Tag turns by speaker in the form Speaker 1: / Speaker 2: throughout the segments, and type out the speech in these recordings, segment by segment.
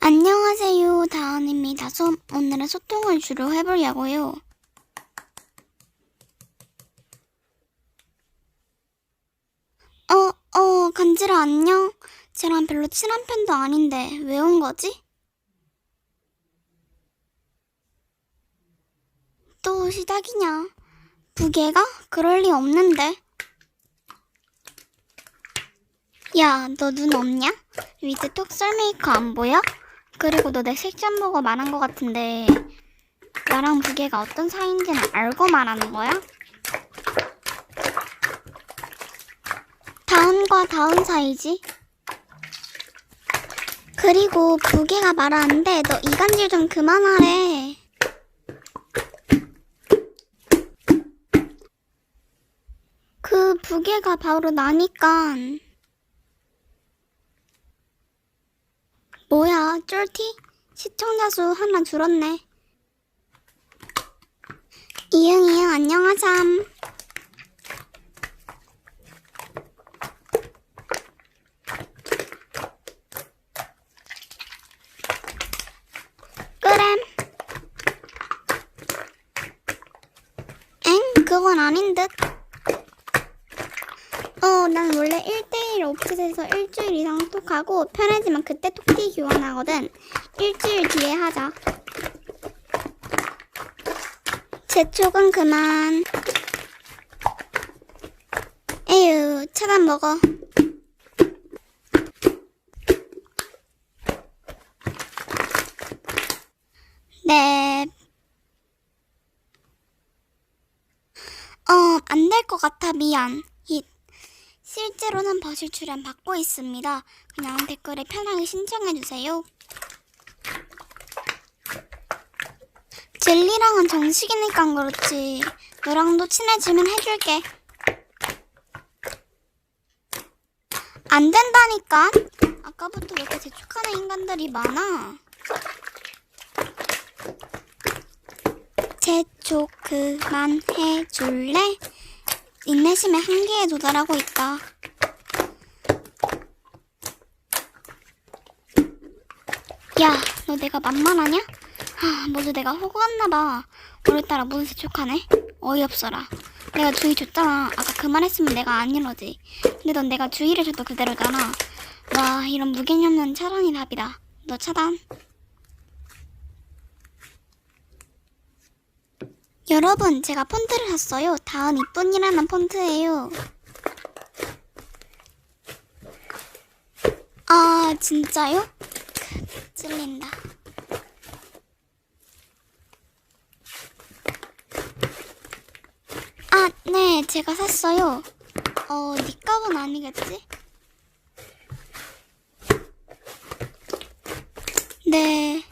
Speaker 1: 안녕하세요, 다은입니다. 소, 오늘은 소통을 주로 해보려고요. 어, 어, 간지라 안녕? 쟤랑 별로 친한 편도 아닌데 왜 온 거지? 또 시작이냐? 부계가? 그럴 리 없는데. 야, 너 눈 없냐? 위드 톡썰 메이커 안 보여? 그리고 너내 색점 보고 말한 거 같은데 나랑 부계가 어떤 사이인지는 알고 말하는 거야? 다은과 다은 사이지. 그리고 부계가 말하는데 너 이간질 좀 그만하래. 그 부계가 바로 나니까. 뭐야, 쫄티? 시청자 수 하나 줄었네. 이응, 이응, 안녕하삼. 그램. 엥? 그건 아닌 듯. 어, 난 원래 1 대1 오프셋에서 일주일 이상 톡하고 편해지면 그때 톡띠 교환하거든. 일주일 뒤에 하자. 재촉은 그만. 에휴, 차단 먹어. 네. 어, 안 될 것 같아, 미안. 힛. 실제로는 버실 출연 받고 있습니다. 그냥 댓글에 편하게 신청해주세요. 젤리랑은 정식이니까 그렇지. 너랑도 친해지면 해줄게. 안 된다니까? 아까부터 왜 이렇게 재촉하는 인간들이 많아? 재촉 그만 해줄래? 인내심의 한계에 도달하고 있다. 야, 너 내가 만만하냐? 하, 모두 내가 호구했나봐. 오늘따라 모두 재촉하네. 어이없어라. 내가 주의 줬잖아. 아까 그 말 했으면 내가 안 이러지. 근데 넌 내가 주의를 줘도 그대로잖아. 와, 이런 무개념는 차단이 답이다. 너 차단. 여러분, 제가 폰트를 샀어요. 다은 이쁜이라는 폰트예요. 아, 진짜요? 크, 찔린다. 아, 네, 제가 샀어요. 어, 니값은 아니겠지? 네,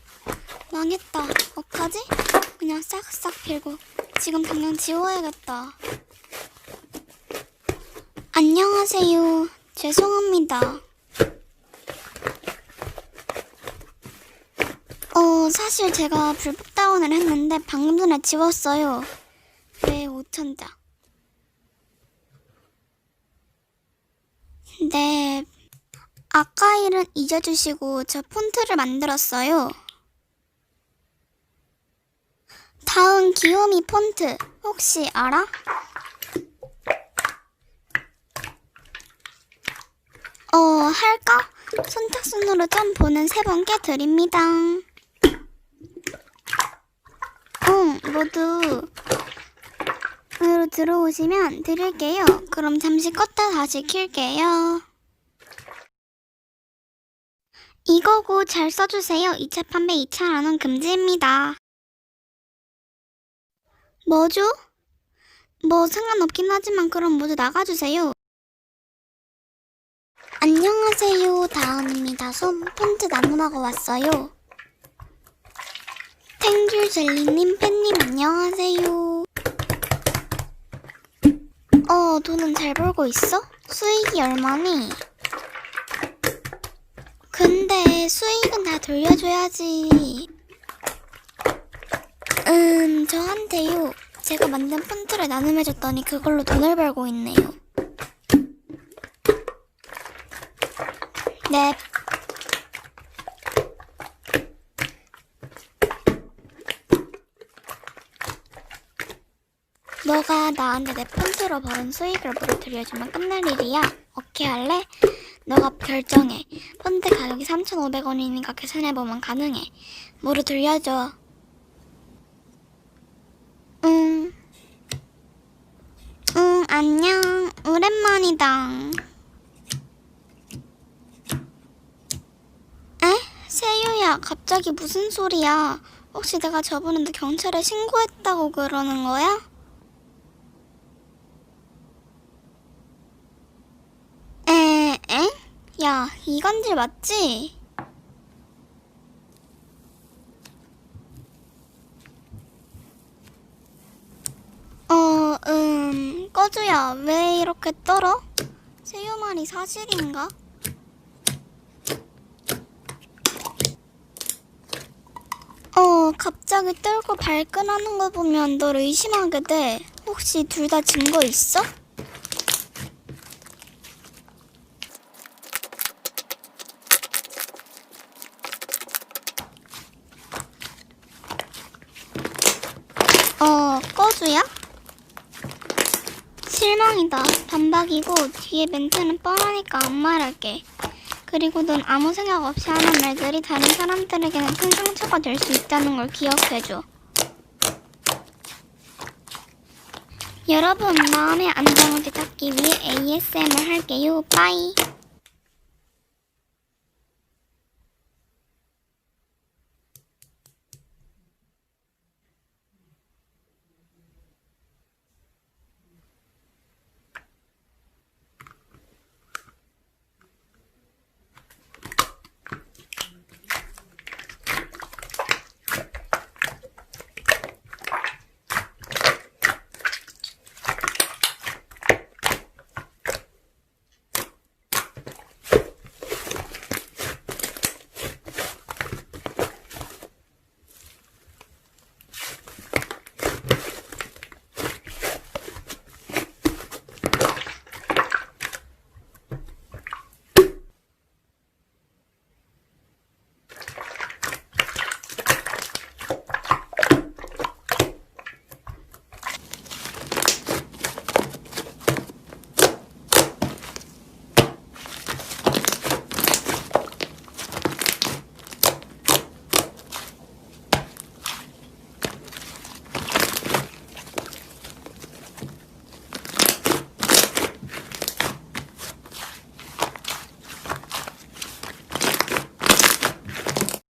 Speaker 1: 망했다. 어떡하지? 그냥 싹싹 빌고 지금 당장 지워야겠다. 안녕하세요. 죄송합니다. 어, 사실 제가 불법 다운을 했는데 방금 전에 지웠어요. 네, 5천자. 네. 아까 일은 잊어주시고 저 폰트를 만들었어요. 다음 귀요미 폰트 혹시 알아? 어, 할까? 선착순으로 좀 보는 세 분께 드립니다. 응, 모두 으로 들어오시면 드릴게요. 그럼 잠시 껐다 다시 킬게요. 이거고 잘 써주세요. 2차 판매 2차라는 금지입니다. 뭐죠? 뭐 상관없긴 하지만 그럼 모두 나가주세요. 안녕하세요. 다은입니다. 솜 폰트 나눔하고 왔어요. 탱귤 젤리님 팬님 안녕하세요. 어, 돈은 잘 벌고 있어? 수익이 얼마니? 근데 수익은 다 돌려줘야지. 음, 저한테요. 제가 만든 폰트를 나눔해줬더니 그걸로 돈을 벌고 있네요. 네. 너가 나한테 내 폰트로 벌은 수익을 모두 들려주면 끝날 일이야. 어떻게 할래? 너가 결정해. 폰트 가격이 3,500원이니까 계산해보면 가능해. 모두 들려줘. 응. 응, 안녕. 오랜만이다. 에? 세유야, 갑자기 무슨 소리야? 혹시 내가 저번에도 경찰에 신고했다고 그러는 거야? 에, 엥? 야, 이 간질 맞지? 어, 음, 꺼주야, 왜 이렇게 떨어? 세유 말이 사실인가? 어, 갑자기 떨고 발끈하는 거 보면 널 의심하게 돼. 혹시 둘 다 증거 있어? 어, 꺼주야? 실망이다. 반박이고 뒤에 멘트는 뻔하니까 안 말할게. 그리고 넌 아무 생각 없이 하는 말들이 다른 사람들에게는 큰 상처가 될 수 있다는 걸 기억해줘. 여러분, 마음의 안정을 되찾기 위해 ASMR 할게요. 빠이.